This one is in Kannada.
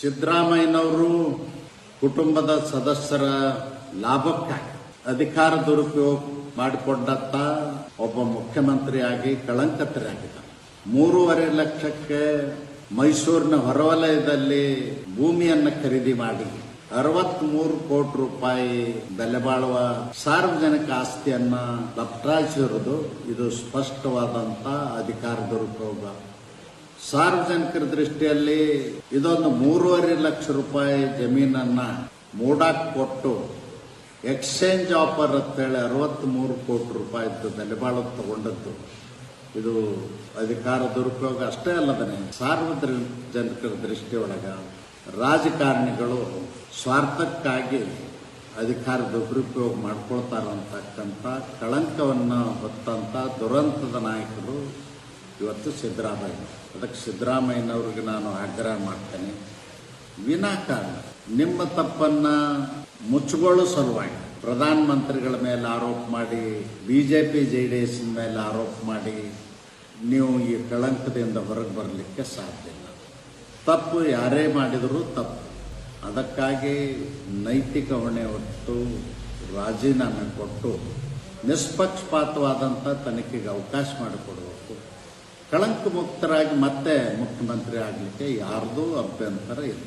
ಸಿದ್ದರಾಮಯ್ಯನವರು ಕುಟುಂಬದ ಸದಸ್ಯರ ಲಾಭಕ್ಕಾಗಿ ಅಧಿಕಾರ ದುರುಪಯೋಗ ಮಾಡಿಕೊಂಡತ್ತ ಒಬ್ಬ ಮುಖ್ಯಮಂತ್ರಿಯಾಗಿ ಕಳಂಕತರಾಗಿದ್ದಾರೆ ಮೂರುವರೆ ಲಕ್ಷಕ್ಕೆ ಮೈಸೂರಿನ ಹೊರವಲಯದಲ್ಲಿ ಭೂಮಿಯನ್ನು ಖರೀದಿ ಮಾಡಿ ಅರವತ್ಮೂರು ಕೋಟಿ ರೂಪಾಯಿ ಬೆಲೆ ಬಾಳುವ ಸಾರ್ವಜನಿಕ ಆಸ್ತಿಯನ್ನ ಲಪ್ಟಾಯಿಸಿರುವುದು ಇದು ಸ್ಪಷ್ಟವಾದಂತ ಅಧಿಕಾರ ದುರುಪಯೋಗ. ಸಾರ್ವಜನಿಕರ ದೃಷ್ಟಿಯಲ್ಲಿ ಇದೊಂದು ಮೂರುವರೆ ಲಕ್ಷ ರೂಪಾಯಿ ಜಮೀನನ್ನ ಮೂಡಾಕ್ ಕೊಟ್ಟು ಎಕ್ಸ್ಚೇಂಜ್ ಆಫರ್ ಅಂತೇಳಿ ಅರವತ್ತ್ಮೂರು ಕೋಟಿ ರೂಪಾಯಿ ಬೆಲೆ ಬಾಳು ತಗೊಂಡದ್ದು. ಇದು ಅಧಿಕಾರ ದುರುಪಯೋಗ ಅಷ್ಟೇ ಅಲ್ಲದನೆ ಸಾರ್ವಜನಿಕರ ದೃಷ್ಟಿಯೊಳಗ ರಾಜಕಾರಣಿಗಳು ಸ್ವಾರ್ಥಕ್ಕಾಗಿ ಅಧಿಕಾರ ದುರುಪಯೋಗ ಮಾಡ್ಕೊಳ್ತಾರಂತಕ್ಕಂಥ ಕಳಂಕವನ್ನ ಹೊತ್ತಂಥ ದುರಂತದ ನಾಯಕರು ಇವತ್ತು ಸಿದ್ದರಾಮಯ್ಯ ಅದಕ್ಕೆ ಸಿದ್ದರಾಮಯ್ಯನವ್ರಿಗೆ ನಾನು ಆಗ್ರಹ ಮಾಡ್ತೇನೆ. ವಿನಾಕಾರಣ ನಿಮ್ಮ ತಪ್ಪನ್ನ ಮುಚ್ಚಿಕೊಳ್ಳೋ ಸಲುವಾಗಿ ಪ್ರಧಾನ ಮಂತ್ರಿಗಳ ಮೇಲೆ ಆರೋಪ ಮಾಡಿ, ಬಿಜೆಪಿ, ಜೆ ಡಿ ಎಸ್ ಮೇಲೆ ಆರೋಪ ಮಾಡಿ ನೀವು ಈ ಕಳಂಕದಿಂದ ಹೊರಗೆ ಬರಲಿಕ್ಕೆ ಸಾಧ್ಯ ಇಲ್ಲ. ತಪ್ಪು ಯಾರೇ ಮಾಡಿದರೂ ತಪ್ಪು. ಅದಕ್ಕಾಗಿ ನೈತಿಕ ಹೊಣೆ ಹೊತ್ತು ರಾಜೀನಾಮೆ ಕೊಟ್ಟು ನಿಷ್ಪಕ್ಷಪಾತವಾದಂಥ ತನಿಖೆಗೆ ಅವಕಾಶ ಮಾಡಿಕೊಡಬೇಕು ಕಳಂಕ ಮುಕ್ತರಾಗಿ ಮತ್ತೆ ಮುಖ್ಯಮಂತ್ರಿ ಆಗಲಿಕ್ಕೆ ಯಾರ್ದೂ ಅಭ್ಯಂತರ ಇಲ್ಲ.